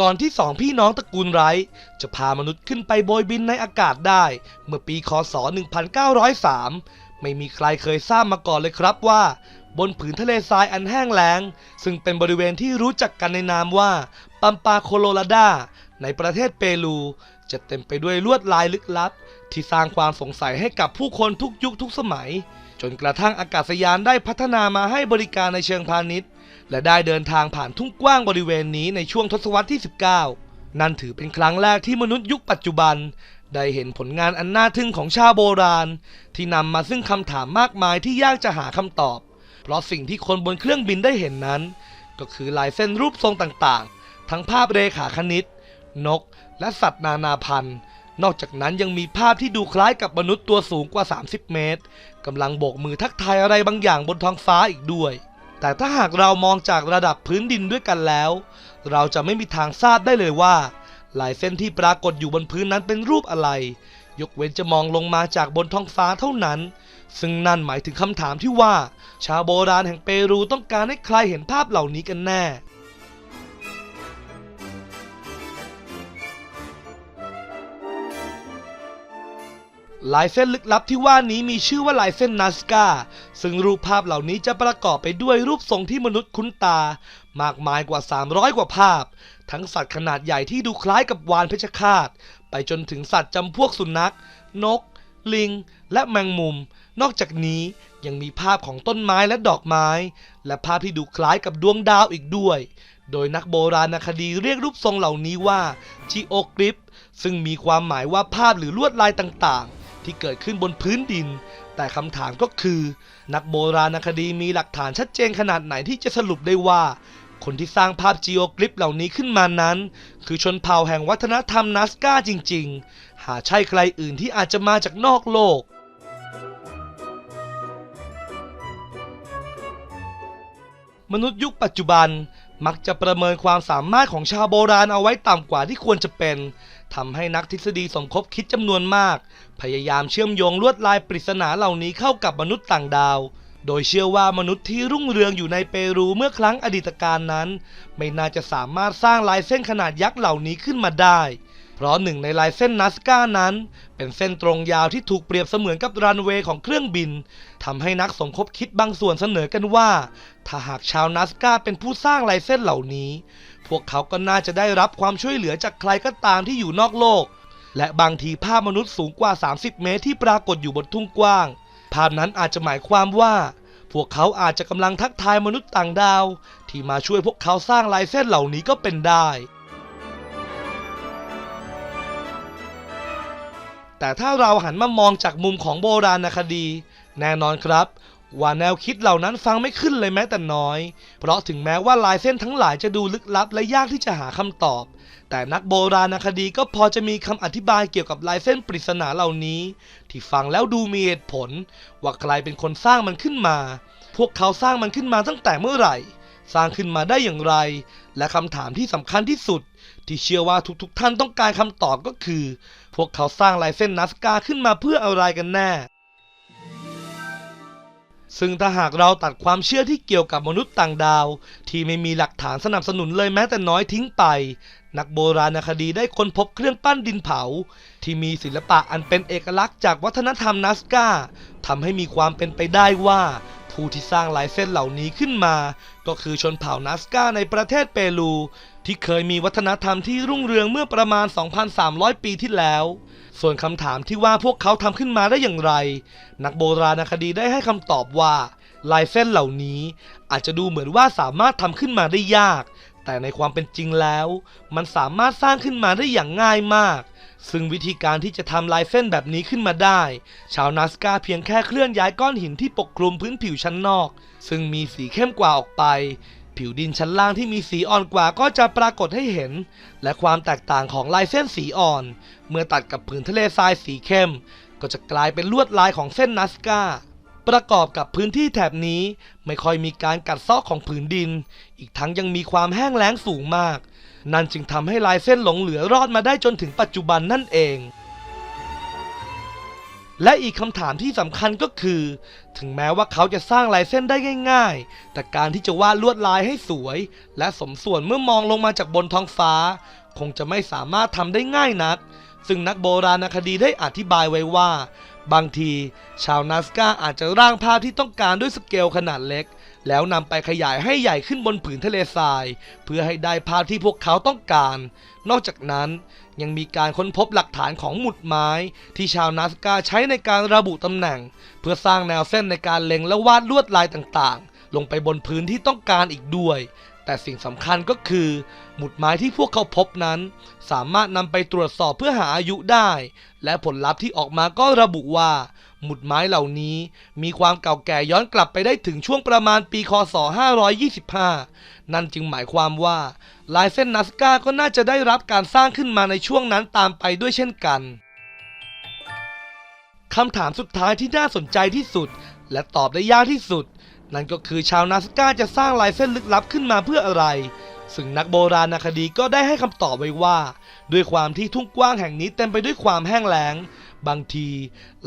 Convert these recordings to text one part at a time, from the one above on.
ก่อนที่สองพี่น้องตระกูลไรท์จะพามนุษย์ขึ้นไปโบยบินในอากาศได้ เมื่อปีคศ 1903 ไม่มีใครเคยทราบมาก่อนเลยครับว่า บนผืนทะเลทรายอันแห้งแล้ง ซึ่งเป็นบริเวณที่รู้จักกันในนามว่าปัมปาโคโลราดา ในประเทศเปรู จะเต็มไปด้วยลวดลายลึกลับ ที่สร้างความสงสัยให้กับผู้คนทุกยุคทุกสมัย จนกระทั่งอากาศยานได้พัฒนามาให้บริการในเชิงพาณิชย์ และได้เดินทางผ่านทุ่งกว้างบริเวณนี้ในช่วงทศวรรษที่ 19 นั่นถือเป็นครั้งแรกที่มนุษย์ยุคปัจจุบัน ได้เห็นผลงานอันน่าทึ่งของชาวโบราณ ที่นำมาซึ่งคำถามมากมายที่ยากจะหาคำตอบ เพราะสิ่งที่คนบนเครื่องบินได้เห็นนั้น ก็คือลายเส้นรูปทรงต่างๆ ทั้งภาพเรขาคณิต นก และสัตว์นานาพันธุ์นอกจากนั้นยังมีภาพที่ดูคล้ายกับมนุษย์ตัวสูงกว่า 30 เมตรกำลังโบกมือทักทายอะไรบางอย่างบนท้องฟ้าอีกด้วย แต่ถ้าหากเรามองจากระดับพื้นดินด้วยกันแล้ว เราจะไม่มีทางทราบได้เลยว่า ลายเส้นที่ปรากฏอยู่บนพื้นนั้นเป็นรูปอะไร ยกเว้นจะมองลงมาจากบนท้องฟ้าเท่านั้น ซึ่งนั่นหมายถึงคำถามที่ว่า ชาวโบราณแห่งเปรูต้องการให้ใครเห็นภาพเหล่านี้กันแน่ ลายเส้นลึกลับที่ว่านี้มีชื่อว่าลายเส้นนาสกาซึ่งรูปภาพเหล่านี้จะประกอบไปด้วยรูปทรงที่มนุษย์คุ้นตา มากมายกว่า 300 กว่าภาพ ทั้งสัตว์ขนาดใหญ่ที่ดูคล้ายกับวานเพชฌฆาต ไปจนถึงสัตว์จำพวกสุนัข นก ลิง และแมงมุม นอกจากนี้ยังมีภาพของต้นไม้และดอกไม้ และภาพที่ดูคล้ายกับดวงดาวอีกด้วย โดยนักโบราณคดีเรียกรูปทรงเหล่านี้ว่าจิโอกริปซึ่งมีความหมายว่าภาพหรือลวดลายต่างๆ ที่เกิดขึ้นบนพื้นดิน แต่คำถามก็คือ นักโบราณคดีมีหลักฐานชัดเจนขนาดไหนที่จะสรุปได้ว่า คนที่สร้างภาพจีโอกริปเหล่านี้ขึ้นมานั้น คือชนเผ่าแห่งวัฒนธรรมนัสกาจริง ๆ หาใช่ใครอื่นที่อาจจะมาจากนอกโลกมนุษย์ยุคปัจจุบัน มักจะประเมินความสามารถของชาวโบราณเอาไว้ต่ำกว่าที่ควรจะเป็นทำให้นักทฤษฎีสมคบคิดจำนวนมาก พยายามเชื่อมโยงลวดลายปริศนาเหล่านี้เข้ากับมนุษย์ต่างดาว โดยเชื่อว่ามนุษย์ที่รุ่งเรืองอยู่ในเปรูเมื่อครั้งอดีตการนั้น ไม่น่าจะสามารถสร้างลายเส้นขนาดยักษ์เหล่านี้ขึ้นมาได้ เพราะหนึ่งในลายเส้นนัสกานั้น เป็นเส้นตรงยาวที่ถูกเปรียบเสมือนกับรันเวย์ของเครื่องบินทำให้นักสมคบคิดบางส่วนเสนอกันว่า ถ้าหากชาวนัสกาเป็นผู้สร้างลายเส้นเหล่านี้ พวกเขาก็น่าจะได้รับความช่วยเหลือจากใครก็ตามที่อยู่นอกโลก และบางทีภาพมนุษย์สูงกว่า 30 เมตรที่ปรากฏอยู่บนทุ่งกว้าง ภาพนั้นอาจจะหมายความว่าพวกเขาอาจจะกำลังทักทายมนุษย์ต่างดาว ที่มาช่วยพวกเขาสร้างลายเส้นเหล่านี้ก็เป็นได้ แต่ถ้าเราหันมามองจากมุมของโบราณคดี แน่นอนครับว่าแนวคิดเหล่านั้นฟังไม่ขึ้นเลยแม้แต่น้อย เพราะถึงแม้ว่าลายเส้นทั้งหลายจะดูลึกลับและยากที่จะหาคำตอบ แต่นักโบราณคดีก็พอจะมีคำอธิบายเกี่ยวกับลายเส้นปริศนาเหล่านี้ ที่ฟังแล้วดูมีเหตุผล ว่าใครเป็นคนสร้างมันขึ้นมา พวกเขาสร้างมันขึ้นมาตั้งแต่เมื่อไหร่ สร้างขึ้นมาได้อย่างไร และคำถามที่สำคัญที่สุด ที่เชื่อว่าทุกๆท่านต้องการคำตอบก็คือ พวกเขาสร้างลายเส้นนัสกาขึ้นมาเพื่ออะไรกันแน่ ซึ่งถ้าหากเราตัดความเชื่อที่เกี่ยวกับมนุษย์ต่างดาว ที่ไม่มีหลักฐานสนับสนุนเลยแม้แต่น้อยทิ้งไป นักโบราณคดีได้ค้นพบเครื่องปั้นดินเผา ที่มีศิลปะอันเป็นเอกลักษณ์จากวัฒนธรรมนัสกาทำให้มีความเป็นไปได้ว่า ผู้ที่สร้างลายเส้นเหล่านี้ขึ้นมา ก็คือชนเผ่านัสกาในประเทศเปรู ที่เคยมีวัฒนธรรมที่รุ่งเรืองเมื่อประมาณ 2,300 ปีที่แล้ว ส่วนคำถามที่ว่าพวกเขาทำขึ้นมาได้อย่างไร นักโบราณคดีได้ให้คำตอบว่า ลายเส้นเหล่านี้อาจจะดูเหมือนว่าสามารถทำขึ้นมาได้ยาก แต่ในความเป็นจริงแล้ว มันสามารถสร้างขึ้นมาได้อย่างง่ายมาก ซึ่งวิธีการที่จะทำลายเส้นแบบนี้ขึ้นมาได้ ชาวนาสกาเพียงแค่เคลื่อนย้ายก้อนหินที่ปกคลุมพื้นผิวชั้นนอก ซึ่งมีสีเข้มกว่าออกไป ผิวดินชั้นล่างที่มีสีอ่อนกว่าก็จะปรากฏให้เห็น และความแตกต่างของลายเส้นสีอ่อน เมื่อตัดกับผืนทะเลทรายสีเข้ม ก็จะกลายเป็นลวดลายของเส้นนัสกา ประกอบกับพื้นที่แถบนี้ไม่ค่อยมีการกัดเซาะของผืนดิน อีกทั้งยังมีความแห้งแล้งสูงมาก นั่นจึงทำให้ลายเส้นหลงเหลือรอดมาได้จนถึงปัจจุบันนั่นเอง และอีกคำถามที่สำคัญก็คือ ถึงแม้ว่าเขาจะสร้างลายเส้นได้ง่าย ๆ แต่การที่จะวาดลวดลายให้สวย และสมส่วนเมื่อมองลงมาจากบนท้องฟ้า คงจะไม่สามารถทำได้ง่ายนัก ซึ่งนักโบราณคดีได้อธิบายไว้ว่า บางทีชาวนาสกาอาจจะร่างภาพที่ต้องการด้วยสเกลขนาดเล็ก แล้วนำไปขยายให้ใหญ่ขึ้นบนผืนทะเลทราย เพื่อให้ได้ภาพที่พวกเขาต้องการ นอกจากนั้นยังมีการค้นพบหลักฐานของหมุดไม้ ที่ชาวนาสกาใช้ในการระบุตำแหน่ง เพื่อสร้างแนวเส้นในการเล็งและวาดลวดลายต่างๆ ลงไปบนพื้นที่ต้องการอีกด้วย แต่สิ่งสำคัญก็คือ หมุดไม้ที่พวกเขาพบนั้น สามารถนำไปตรวจสอบเพื่อหาอายุได้ และผลลัพธ์ที่ออกมาก็ระบุว่า หมุดไม้เหล่านี้มีความเก่าแก่ย้อนกลับไปได้ถึงช่วงประมาณปีคศ 525 นั่นจึงหมายความว่าลายเส้นนัสกาก็น่าจะได้รับการสร้างขึ้นมาในช่วงนั้นตามไปด้วยเช่นกันคำถามสุดท้ายที่น่าสนใจที่สุด และตอบได้ยากที่สุด นั่นก็คือชาวนาสกาจะสร้างลายเส้นลึกลับขึ้นมาเพื่ออะไร ซึ่งนักโบราณคดีก็ได้ให้คำตอบไว้ว่า ด้วยความที่ทุ่งกว้างแห่งนี้เต็มไปด้วยความแห้งแล้ง บางที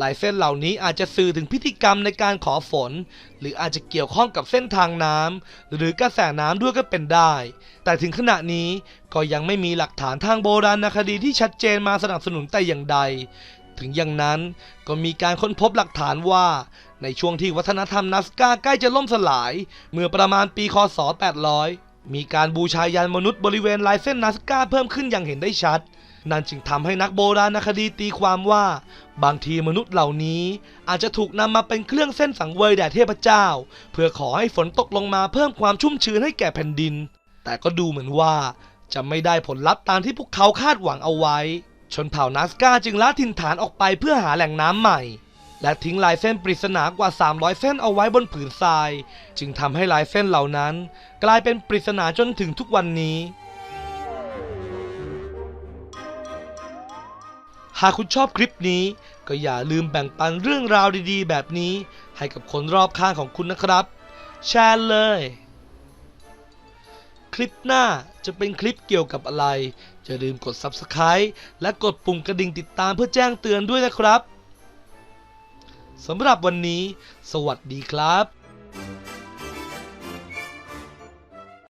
ลายเส้นเหล่านี้อาจจะสื่อถึงพิธีกรรมในการขอฝน หรืออาจจะเกี่ยวข้องกับเส้นทางน้ำหรือกระแสน้ำด้วยก็เป็นได้ แต่ถึงขณะนี้ก็ยังไม่มีหลักฐานทางโบราณคดีที่ชัดเจนมาสนับสนุนแต่อย่างใด ถึงอย่างนั้น ก็มีการค้นพบหลักฐานว่า ในช่วงที่วัฒนธรรมนัสกาใกล้จะล่มสลาย เมื่อประมาณปีคศ 800 มีการบูชายันมนุษย์บริเวณลายเส้นนัสกาเพิ่มขึ้นอย่างเห็นได้ชัด นั่นจึงทำให้นักโบราณคดีตีความว่า บางทีมนุษย์เหล่านี้ อาจจะถูกนำมาเป็นเครื่องเส้นสังเวยแด่เทพเจ้า เพื่อขอให้ฝนตกลงมาเพิ่มความชุ่มชื้นให้แก่แผ่นดิน แต่ก็ดูเหมือนว่าจะไม่ได้ผลลัพธ์ตามที่พวกเขาคาดหวังเอาไว้ ชนเผ่านัสกาจึงละถิ่นฐานออกไปเพื่อหาแหล่งน้ำใหม่ และทิ้งลายเส้นปริศนากว่า 300 เส้นเอาไว้บนผืนทราย จึงทำให้ลายเส้นเหล่านั้น กลายเป็นปริศนาจนถึงทุกวันนี้ หากคุณชอบคลิปนี้ ก็อย่าลืมแบ่งปันเรื่องราวดีๆ แบบนี้ ให้กับคนรอบข้างของคุณนะครับ แชร์เลย ลิปหน้าจะเป็นคลิปเกี่ยวกับอะไรอย่าลืมกด Subscribe และกดปุ่มกระดิ่งติดตามเพื่อแจ้งเตือนด้วยนะครับสำหรับวันนี้ สวัสดีครับ